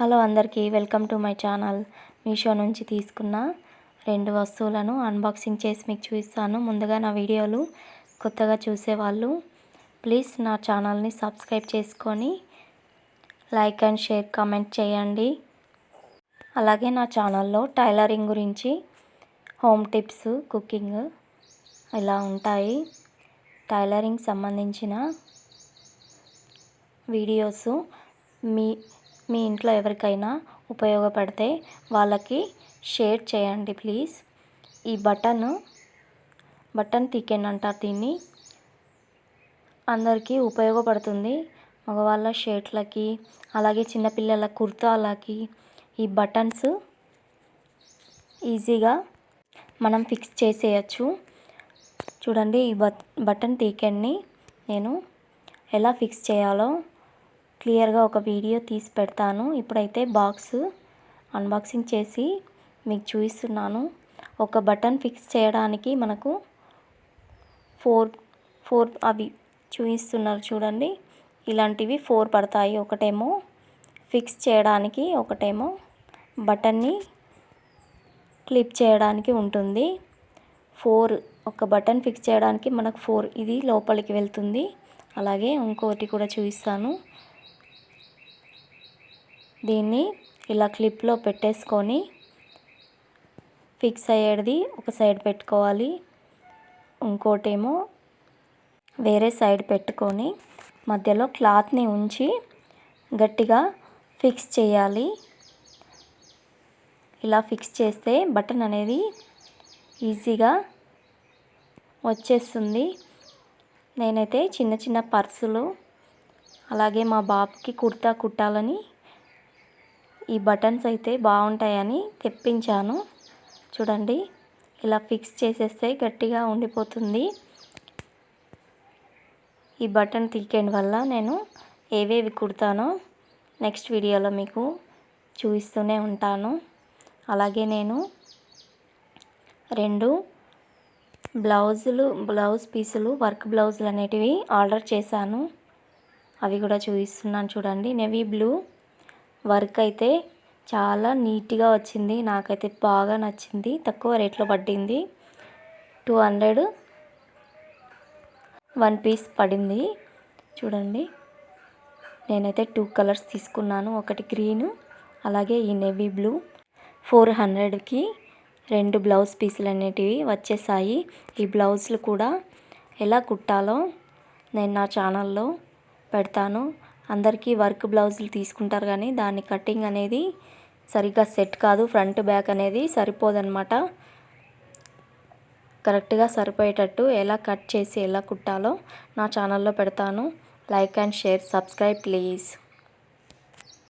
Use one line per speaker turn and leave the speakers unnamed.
Hello అందరికీ welcome to my channel. Meesho నుంచి తీసుకున్న రెండు వస్తువులను అన్బాక్సింగ్ చేసి మీకు చూపిస్తాను. ముందుగా నా వీడియోలు కొత్తగా చూసేవాళ్ళు ప్లీజ్ నా ఛానల్ని సబ్స్క్రైబ్ చేసుకొని లైక్ అండ్ షేర్ కామెంట్ చేయండి. అలాగే నా ఛానల్లో టైలరింగ్ గురించి హోమ్ టిప్స్ కుకింగ్ ఇలా ఉంటాయి. టైలరింగ్ సంబంధించిన వీడియోస్ మీ మీ ఇంట్లో ఎవరికైనా ఉపయోగపడితే వాళ్ళకి షేర్ చేయండి ప్లీజ్. ఈ బటన్ బటన్ టికెన్ అంటారు దీన్ని. అందరికీ ఉపయోగపడుతుంది. మగవాళ్ళ షర్ట్లకి అలాగే చిన్నపిల్లల కుర్తాలకి ఈ బటన్స్ ఈజీగా మనం ఫిక్స్ చేసేయచ్చు. చూడండి ఈ బట్ బటన్ తీకెన్ని. నేను ఎలా ఫిక్స్ చేయాలో క్లియర్గా ఒక వీడియో తీసి పెడతాను. ఇప్పుడైతే బాక్స్ అన్బాక్సింగ్ చేసి మీకు చూపిస్తున్నాను. ఒక బటన్ ఫిక్స్ చేయడానికి మనకు ఫోర్ ఫోర్ అవి చూపిస్తున్నారు చూడండి. ఇలాంటివి ఫోర్ పడతాయి. ఒకటేమో ఫిక్స్ చేయడానికి ఒకటేమో బటన్ని క్లిప్ చేయడానికి ఉంటుంది. ఫోర్ ఒక బటన్ ఫిక్స్ చేయడానికి మనకు ఫోర్ ఇది లోపలికి వెళ్తుంది. అలాగే ఇంకోటి కూడా చూపిస్తాను. దీన్ని ఇలా క్లిప్లో పెట్టేసుకొని ఫిక్స్ అయ్యేది ఒక సైడ్ పెట్టుకోవాలి. ఇంకోటేమో వేరే సైడ్ పెట్టుకొని మధ్యలో క్లాత్ని ఉంచి గట్టిగా ఫిక్స్ చేయాలి. ఇలా ఫిక్స్ చేస్తే బటన్ అనేది ఈజీగా వచ్చేస్తుంది. నేనైతే చిన్న చిన్న పర్సులు అలాగే మా బాబుకి కుర్తా కుట్టాలని ఈ బటన్స్ అయితే బాగుంటాయని తెప్పించాను. చూడండి ఇలా ఫిక్స్ చేసేస్తే గట్టిగా ఉండిపోతుంది. ఈ బటన్ తీకేయడం వల్ల నేను ఏవేవి కుడతానో నెక్స్ట్ వీడియోలో మీకు చూపిస్తూనే ఉంటాను. అలాగే నేను రెండు బ్లౌజులు బ్లౌజ్ పీసులు వర్క్ బ్లౌజులు అనేటివి ఆర్డర్ చేశాను. అవి కూడా చూపిస్తున్నాను చూడండి. నెవీ బ్లూ వర్క్ అయితే చాలా నీట్గా వచ్చింది. నాకైతే బాగా నచ్చింది. తక్కువ రేట్లో పడింది టూ హండ్రెడ్ వన్ పీస్ పడింది. చూడండి. నేనైతే టూ కలర్స్ తీసుకున్నాను. ఒకటి గ్రీను అలాగే ఈ నెవీ బ్లూ. ఫోర్ హండ్రెడ్కి రెండు బ్లౌజ్ పీసులు అనేటివి వచ్చేసాయి. ఈ బ్లౌజులు కూడా ఎలా కుట్టాలో నేను నా ఛానల్లో పెడతాను. అందరికీ వర్క్ బ్లౌజులు తీసుకుంటారు కానీ దాని కటింగ్ అనేది సరిగ్గా సెట్ కాదు ఫ్రంట్ బ్యాక్ అనేది సరిపోదన్నమాట. కరెక్ట్గా సరిపోయేటట్టు ఎలా కట్ చేసి ఎలా కుట్టాలో నా ఛానల్లో పెడతాను. Like and share subscribe please.